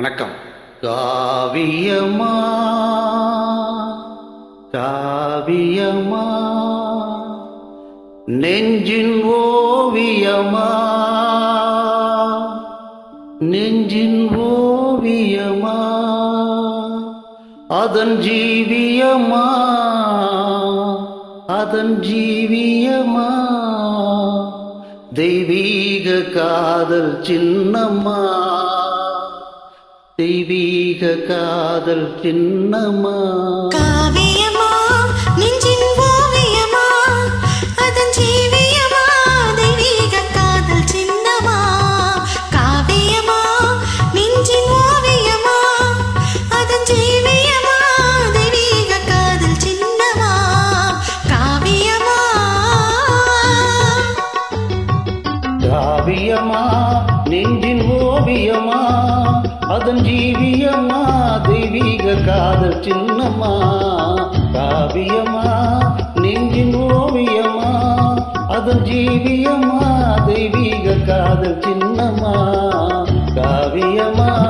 வணக்கம். காவியமா? காவியமா? நெஞ்சின் ஓவியமா? நெஞ்சின் ஓவியமா? அதன் ஜீவியமா? அதன் ஜீவியமா? தெய்வீக காதல் சின்னம்மா? தெய்வீக காதல் சின்னம்மா காவியமா? நெஞ்சின் ஓவியமா? அதன் ஜீவியமா? தெய்வீக காதல் சின்னமா? காவியமா? நெஞ்சின் ஓவியமா? அதன் ஜீவியமா? தெய்வீக காதல் சின்னமா? காவியமா? காவியமா? நெஞ்சின் ஓவியமா? அதன் ஜீவியமா தெய்வீக காதல் சின்னம்மா. காவியமா நெஞ்சின் ஓவியமா அதன் ஜீவியமா தெய்வீக காதல் சின்னம்மா. காவியமா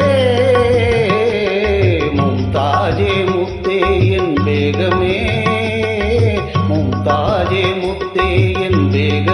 रे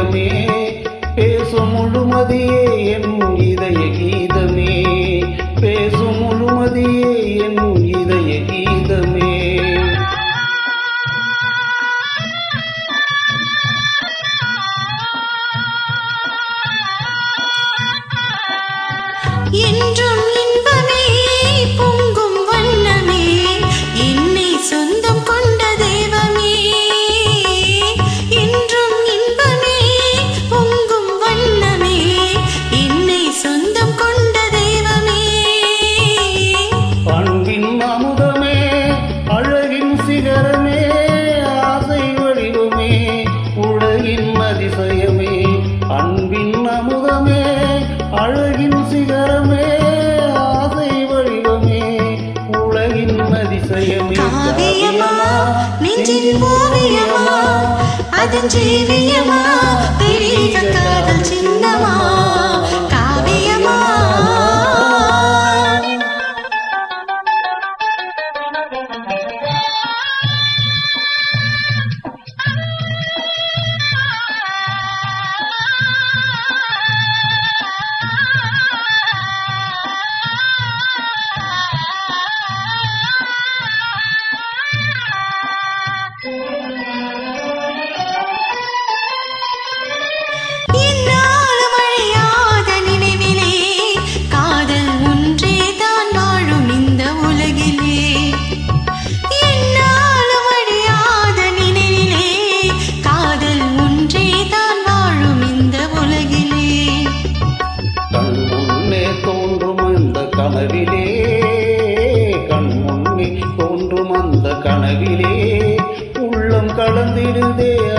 நெஞ்சின் ஓவியமா அதன் ஜீவியமா? தெய்வீக காதல் சின்னமா? சார்ந்திடுதே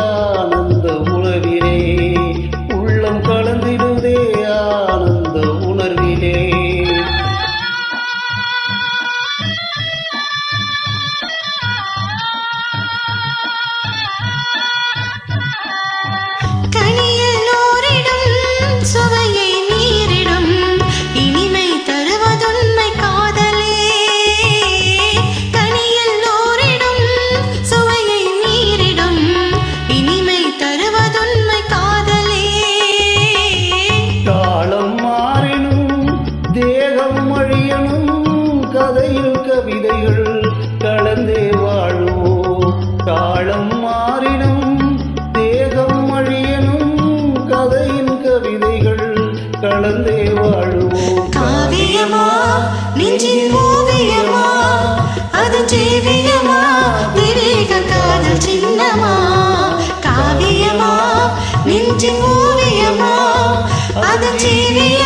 நெஞ்சின் ஓவியமா அதன் ஜீவியமா